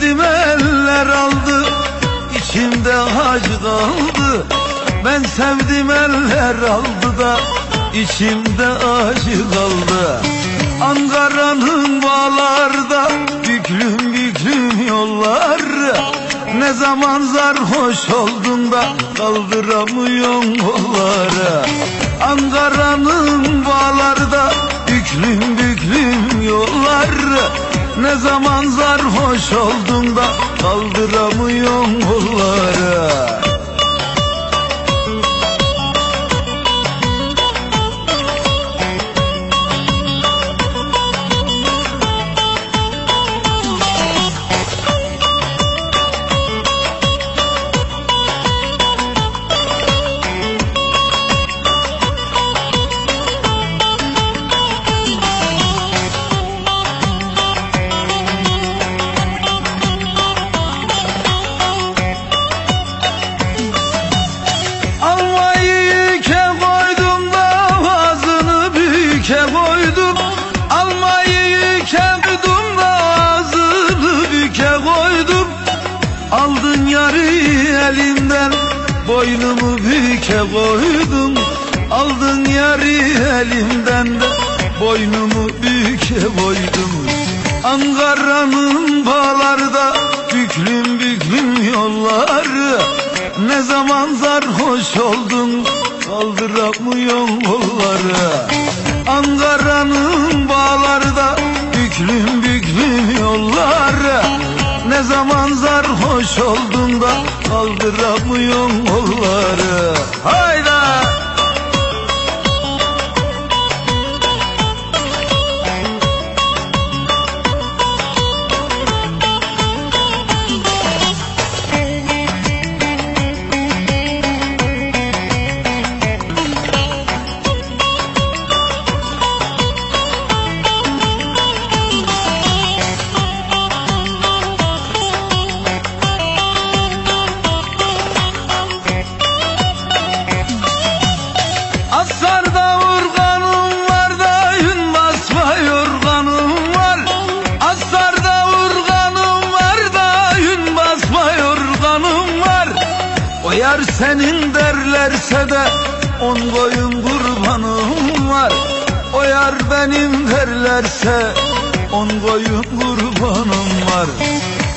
Sevdim eller aldı içimde acı kaldı. Ben sevdim eller aldı da içimde acı kaldı. Ankara'nın bağlarda büklüm büklüm yollar Ne zaman sarhoş oldun da kaldıramıyorsun kolları? Ankara'nın bağlarda büklüm büklüm yollar Ne zaman sarhoş oldun da kaldıramıyorsun kolları boynumu büke koydum Aldın yarı elimden de. Boynumu büke koydum Ankara'nın bağlarda büklüm büklüm yolları. Ne zaman sarhoş oldun kaldıramıyorsun kolları Ankara'nın da kaldıramıyorsun senin derlerse de on koyun kurbanım var. O yar benim derlerse on koyun kurbanım var.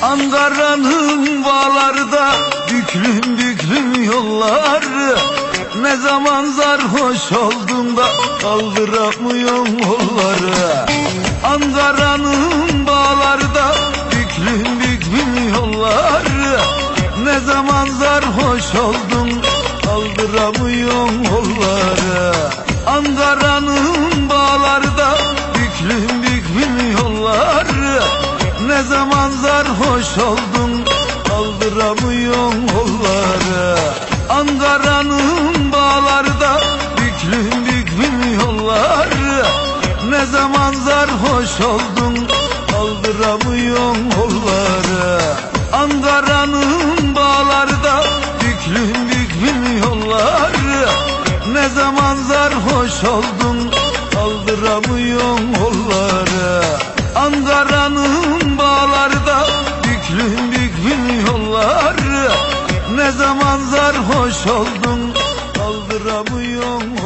Ankara'nın bağlarda büklüm büklüm yollar Ne zaman sarhoş oldun da kaldıramıyorsun kolları Ankara'nın bağlarda büklüm büklüm yollar Ne zaman sarhoş oldun kaldıramıyorsun kolları Ankara'nın bağlarda büklüm büklüm yollar Ne zaman sarhoş oldun kaldıramıyorsun kolları Ankara'nın bağlarda büklüm büklüm yollar Ne zaman sarhoş oldun kaldıramıyorsun kolları Ankara'nın bağlarda büklüm büklüm yollar Ne zaman sarhoş oldun kaldıramıyorsun kolları